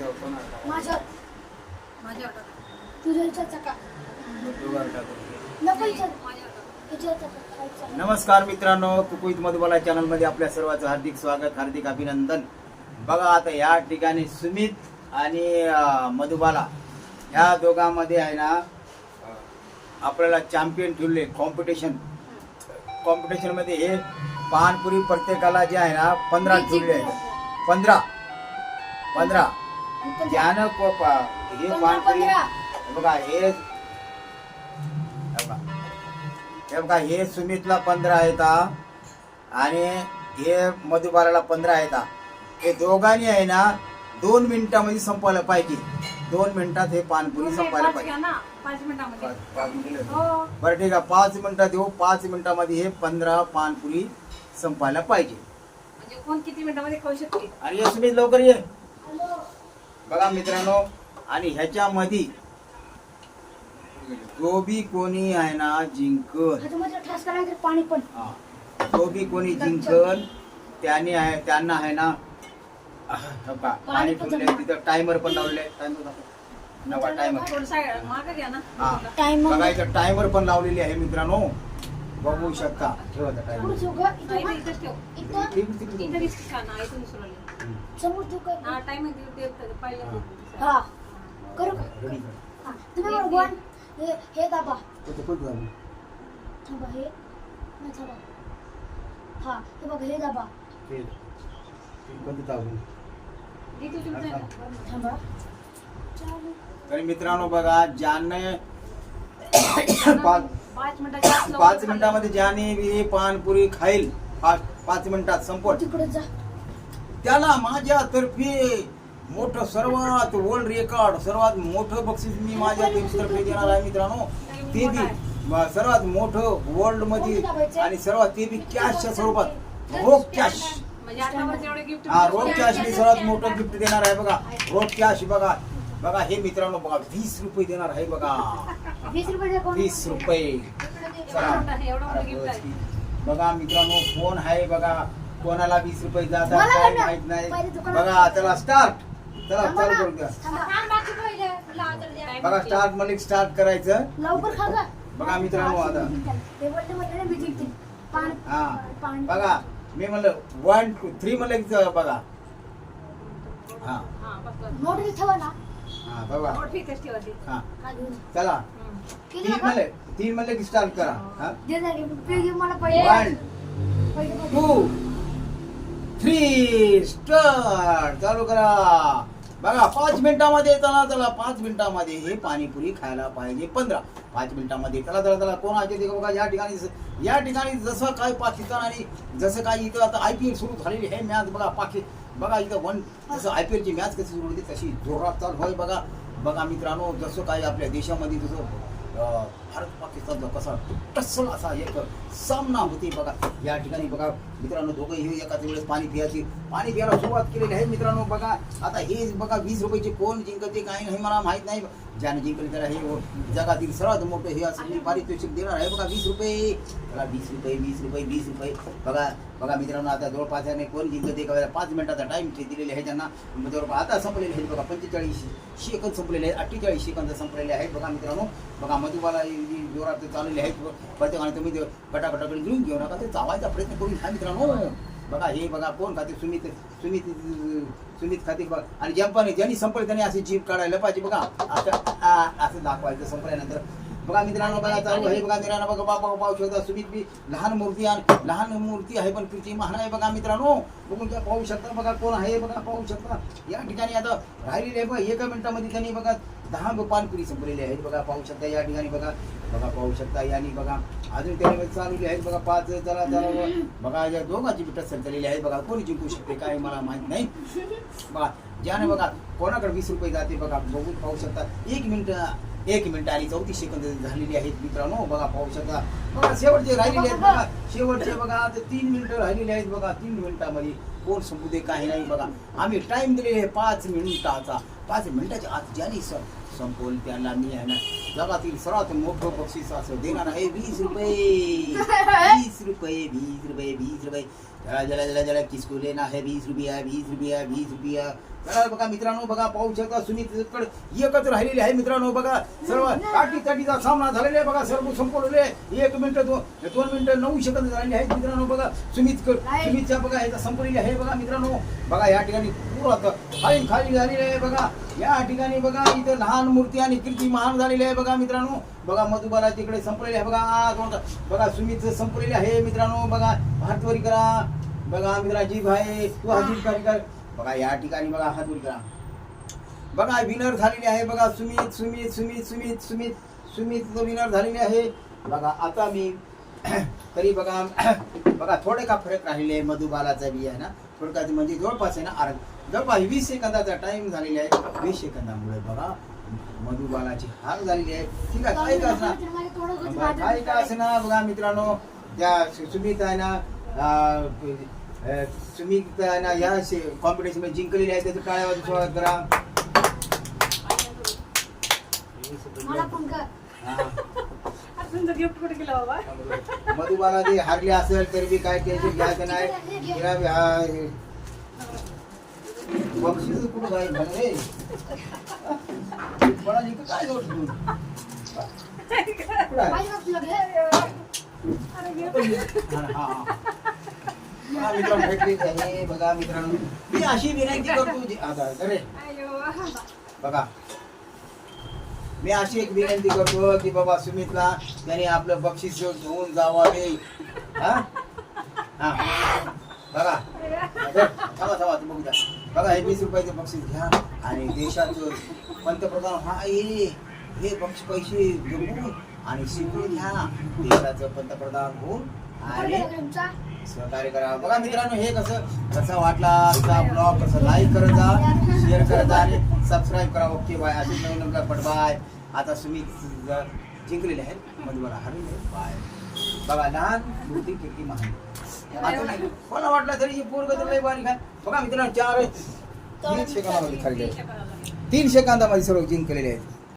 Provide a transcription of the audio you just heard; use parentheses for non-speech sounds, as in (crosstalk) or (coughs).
माझ्यावर? माझ्यावर टाका. तुझ्या का. नको माझ्यावर टाका. का. नमस्कार मित्रांनो कुकुईत मधुबाला चॅनलमध्ये आपल्या सर्वांचं हार्दिक स्वागत हार्दिक अभिनंदन बघा आता या ठिकाणी सुमित आणि अं, मधुबाला ह्या दोघांमध्ये आहे ना अं, आपल्याला चॅम्पियन ठेवले कॉम्पिटिशन कॉम्पिटिशनमध्ये हे पानपुरी प्रत्येकाला जे आहे ना पंधरा ठेवले आहे पंधरा पंधरा पा- हे पानपुरी बघा हे हे बघा. हे सुमितला पंधरा आहेत हा. आणि हे मधुबालाला पंधरा आहेत हा. हे दोघांनी आहे ना दोन मिनिटामध्ये संपवायला पाहिजे. दोन मिनिटात हे पानपुरी पाच पाहिजे. हो. बरं ठीक आहे. पाच मिनिटात येऊ पाच मिनिटामध्ये हे पंधरा पानपुरी संपायला पाहिजे. म्हणजे कोण किती मिनिटामध्ये खाऊ शकते? आणि हे सुमित लवकर ये. बघा मित्रांनो आणि ह्याच्यामध्ये जो बी कोणी आहे ना जिंकल? पाणी पण. हा. जो बी कोणी जिंकल? त्याने आहे त्यांना आहे ना हो पाणी ठेवले तिथं टायमर पण लावले नवा टायमर थोडं साईड मागं घ्या ना. हा. टाइम बघा इथं टायमर पण लावलेली आहे मित्रांनो. बघू शकता. ठेवा टायमर? हा, इथं? इथंच ठेव. इथं. ना इथून समोर ठेवू का? हा टाइम हा. करू का? हा. तुम्ही मला वन हे हे दाबा? थांबा हे. नाही थांबा. हा हे बघा हे दाबा? थांबा. तर मित्रांनो बघा ज्याने (coughs) पाच पाच मिनिटाच्या पाच मिनिटामध्ये ज्याने पानपुरी खाईल पाच पाच मिनिटात संपत तिकडे जा. त्याला माझ्यातर्फे मोठं सर्वात वर्ल्ड रेकॉर्ड सर्वात मोठं बक्षीस मी माझ्या तर्फे देणार आहे मित्रांनो. ते बी सर्वात मोठं वर्ल्डमध्ये आणि सर्वात ते बी कॅशच्या स्वरूपात. रोख कॅश म्हणजे हा रोख कॅश मी सर्वात मोठं गिफ्ट देणार आहे बघा. रोख कॅश बघा. बघा हे मित्रांनो बघा वीस रुपये देणार आहे बघा. वीस रुपये कोण वीस रुपये. चला एवढं मोठं गिफ्ट आहे. बघा मित्रांनो फोन आहे बघा. कोणाला वीस रुपये जातात मला काय. माहीत नाही पहिले दुकानात- बघा चला स्टार्ट चला चालू. करू द्या. बघा स्टार्ट मलिक स्टार्ट करायचं लवकर खा गं. बघा मित्रांनो आता. ते बोलले म्हटलं ना मी जिंकते हा पान बघा मी म्हणलं वन टू थ्री म्हणलं की बघा हा हा ठेवा ना हा बघा. हा हा, घेऊन. चला. किती तीन नका? म्हणले तीन म्हणलं की स्टार्ट करा हा दे रे. मला पहिले वन पहिले. टू थ्री स्टार्ट चालू करा. बघा पाच मिनिटामध्ये चला चला. पाच मिनिटामध्ये हे पाणीपुरी खायला पाहिजे. पंधरा. पाच मिनिटामध्ये चला चला चला. कोण आहे ते बघा या ठिकाणी या ठिकाणी जसं काय पाकिस्तान आणि जसं काय इथं आता आय पी एल सुरू झालेली आहे मॅच. बघा पाकि बघा इथं वन जसं आय पी एलची मॅच कशी सुरू होती तशी जोरात चालू होय बघा. बघा मित्रांनो जसं काय आपल्या देशामध्ये जसं भारत पाकिस्तानचा कसा टस्सल असा एक सामना होती बघा या ठिकाणी बघा मित्रांनो दोघं हे एकाच वेळेस पाणी पियाची पाणी प्यायला सुरुवात केलेली आहे मित्रांनो बघा आता हे बघा वीस रुपयाचे कोण जिंकते काही नाही मला माहीत नाही ज्याने जिंकले त्याला हे जगातील सर्वात मोठं हे असं मी पारितोषिक देणार आहे बघा वीस रुपये बघा वीस रुपये वीस रुपये वीस रुपये बघा बघा मित्रांनो आता जवळपास याने कोण जिंकते का पाच मिनिटाचा टाईम दिलेले आहे त्यांना जवळपास आता संपलेले आहेत बघा पंचेचाळीस सेकंद संपलेले आहेत अठ्ठेचाळीस सेकंद संपलेले आहेत. बघा मित्रांनो बघा मधुबाला जी जोरात चाललेले आहेत प्रत्येकाने तुम्ही ते गटागटाकडे घेऊन घेऊ नका ते चावायचा प्रयत्न करून घ्या मित्रांनो. बघा हे बघा कोण खाते? सुमित सुमित सुमित खाते बघा. आणि जंपाने ज्यांनी संपले त्यांनी असे जीप काढायला पाहिजे बघा. असं असं दाखवायचं संपल्यानंतर. बघा मित्रांनो बघा चालू हे बघा मित्रांनो बघा बाबा पाहू शकता सुमित बी लहान मूर्ती आणि लहान मूर्ती आहे पण किती महान आहे बघा मित्रांनो. बघून त्या पाहू शकता बघा कोण आहे बघा पाहू शकता. या ठिकाणी आता राहिलेले आहे बघा एका मिनिटामध्ये त्यांनी बघा दहा पानपुरी संपलेली आहेत. बघा पाहू शकता या ठिकाणी बघा. बघा पाहू शकता यांनी बघा. अजून त्याने चालवली आहेत. बघा पाच चला चला बघा या दोघांची बिट झालेली आहेत. बघा कोणी जिंकू शकते काय मला माहीत नाही. बघा ज्याने बघा कोणाकडे वीस रुपये जाते बघा बघून पाहू शकता. एक मिनिट एक मिनिट आणि चौतीस सेकंद झालेली आहेत मित्रांनो. बघा पाहू शकता. बघा शेवटचे राहिलेले आहेत. बघा शेवटचे बघा आता तीन मिनिटं राहिलेले आहेत. बघा तीन मिनिटामध्ये कोण संपू दे काही नाही. बघा आम्ही टाइम दिलेले आहे पाच मिनिटाचा. पाच मिनिटाच्या आत ज्याने स- संपवून त्याला मी आहे ना जगातील सर्वात मोठं बक्षीस असं देणार आहे. वीस रुपये. वीस रुपये वीस रुपये वीस रुपये. जरा जरा जरा जरा किसको लेना है? वीस रुपया वीस रुपया वीस रुपया. चला बघा मित्रांनो बघा पाहू शकता सुमित एकच राहिलेली आहे. मित्रांनो बघा सर्व काठी काठीचा सामना झालेला आहे. बघा सर्व संपवलेले एक मिनिट दोन दोन मिनिटं नऊ सेकंद झालेले आहेत. मित्रांनो बघा सुमित सुमितच्या बघा ह्याचा संपलेली आहे. बघा मित्रांनो बघा या ठिकाणी पूर्ण खाली खाली झालेली आहे. बघा या ठिकाणी बघा इथं लहान मूर्ती आणि कीर्ती महान झालेली आहे बघा मित्रांनो. बघा मधुबाला तिकडे संपलेले आहे. बघा बघा सुमित संपलेले आहे मित्रांनो. बघा हातवरी करा. बघा मित्रा जीभ आहे तू हा खाली कर. बघा या ठिकाणी बघा हातवरी करा. बघा विनर झालेले आहे. बघा सुमित सुमित सुमित सुमित सुमित सुमित विनर झालेले आहे. बघा आता मी (clears throat) तरी बघा (clears throat) बघा थोडे का फरक राहिले आहे मधुबालाचा बी आहे ना? थोडक्यात म्हणजे जवळपास आहे ना आर जवळपास वीस सेकंदाचा टाइम झालेला आहे. वीस सेकंदामुळे बघा मधुबालाची हार झालेली आहे. ठीक आहे काही का असणार माझे थोडं बरं, काही का असना बघा मित्रांनो त्या सुमित आहे ना सुमित आहे ना या कॉम्पिटिशनमध्ये जिंकलेली आहे त्याचं टाळ्यावर स्वागत करा. मला पण कर. हा. अजून तर गिफ्ट कुठे गेला बाबा? मधुबाला जे हारले असेल तरी बी काय टेन्शन घ्यायचं नाही? बक्षीस कुठं जाईल म्हणे इथं काय तू? कुठं आहे? हा, हा, हा. बघा मित्रांनो भेटली बघा मित्रांनो मी अशी विनंती करतो जी- आता अरे बघा मी अशी एक विनंती करतो की बाबा सुमितला त्याने आपलं बक्षीस घेऊन जावावे हा हा बघा थांबा थांबा तुम्ही बघू द्या बघा हे वीस रुपयाचे बक्षीस घ्या. आणि देशाचं पंतप्रधान हा हे हे बक्ष पैसे जमवून आणि शिकून घ्या. देशाचं पंतप्रधान होऊन आणि सहकार्य करा. बघा मित्रांनो हे कसं कसा वाटला आजचा ब्लॉग? कसं लाईक करत जा शेअर करत जा आणि सबस्क्राईब करा. ओके बाय अजून नवीन पण बाय आता सुमित ज- जिंकलेले आहेत. मधुबरा हरले बाय बघा लहान मोठी किती महान. कोणा वाटलं तरी पोरग तर लय बारीक आहे. बघा मित्रांनो चार तीन सेकंदामध्ये खाल्ले तीन सेकंदामध्ये सर्व जिंकलेले आहेत.